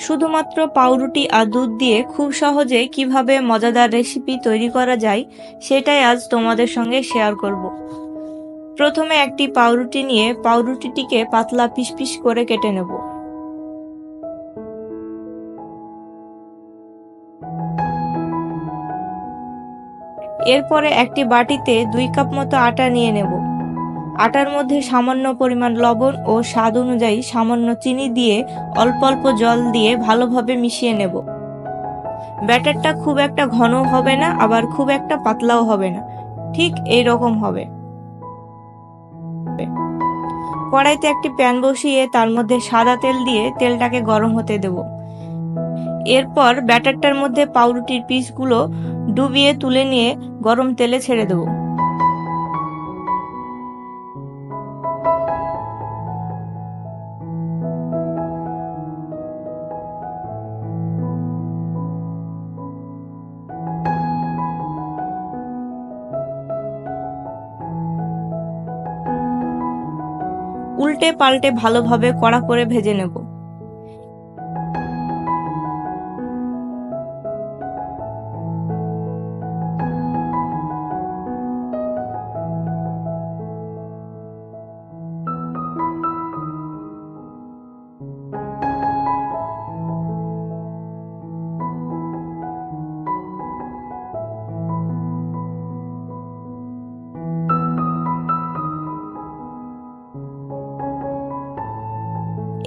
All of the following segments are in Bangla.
শুধুমাত্র পাউরুটি আর দুধ দিয়ে খুব সহজে কীভাবে মজাদার রেসিপি তৈরি করা যায়, সেটাই আজ তোমাদের সঙ্গে শেয়ার করব। প্রথমে একটি পাউরুটি নিয়ে পাউরুটিটিকে পাতলা পিস করে কেটে নেব। এরপরে একটি বাটিতে দুই কাপ মতো আটা নিয়ে নেব। আটার মধ্যে সামান্য পরিমাণ লবণ ও স্বাদ অনুযায়ী সামান্য চিনি দিয়ে অল্প অল্প জল দিয়ে ভালোভাবে মিশিয়ে নেব। ব্যাটারটা খুব একটা ঘন হবে না, আবার খুব একটা পাতলাও হবে না। ঠিক এই রকম হবে। কড়াইতে একটি প্যান বসিয়ে তার মধ্যে সাদা তেল দিয়ে তেলটাকে গরম হতে দেব। এরপর ব্যাটারটার মধ্যে পাউরুটির পিসগুলো ডুবিয়ে তুলে নিয়ে গরম তেলে ছেড়ে দেবো। উল্টে পাল্টে ভালোভাবে কড়া করে ভেজে নেব।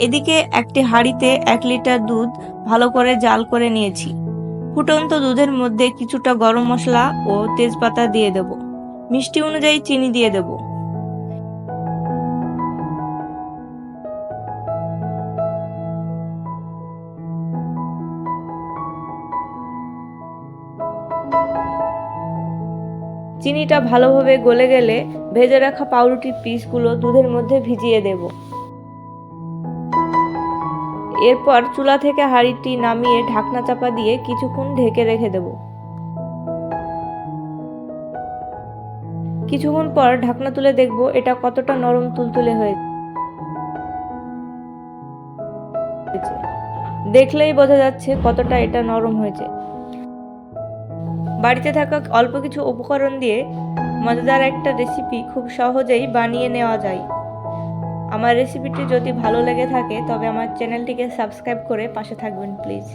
এদিকে একটি হাঁড়িতে এক লিটার দুধ ভালো করে জাল করে নিয়েছি। ফুটন্ত দুধের মধ্যে কিছুটা গরম মশলা ও তেজপাতা দিয়ে দেব। মিষ্টি অনুযায়ী চিনি দিয়ে দেব। চিনিটা ভালোভাবে গলে গেলে ভেজে রাখা পাউরুটির পিসগুলো দুধের মধ্যে ভিজিয়ে দেবো। এরপর চুলা থেকে হাঁড়িটি নামিয়ে ঢাকনা চাপা দিয়ে কিছুক্ষণ ঢেকে রেখে দেব। কিছুক্ষণ পর ঢাকনা তুলে দেখব এটা কতটা নরম তুলতুলে হয়েছে। দেখলেই বোঝা যাচ্ছে কতটা এটা নরম হয়েছে। বাড়িতে থাকা অল্প কিছু উপকরণ দিয়ে মজাদার একটা রেসিপি খুব সহজেই বানিয়ে নেওয়া যায়। আমার রেসিপিটি যদি ভালো লেগে থাকে তবে আমার চ্যানেলটিকে সাবস্ক্রাইব করে পাশে থাকবেন প্লিজ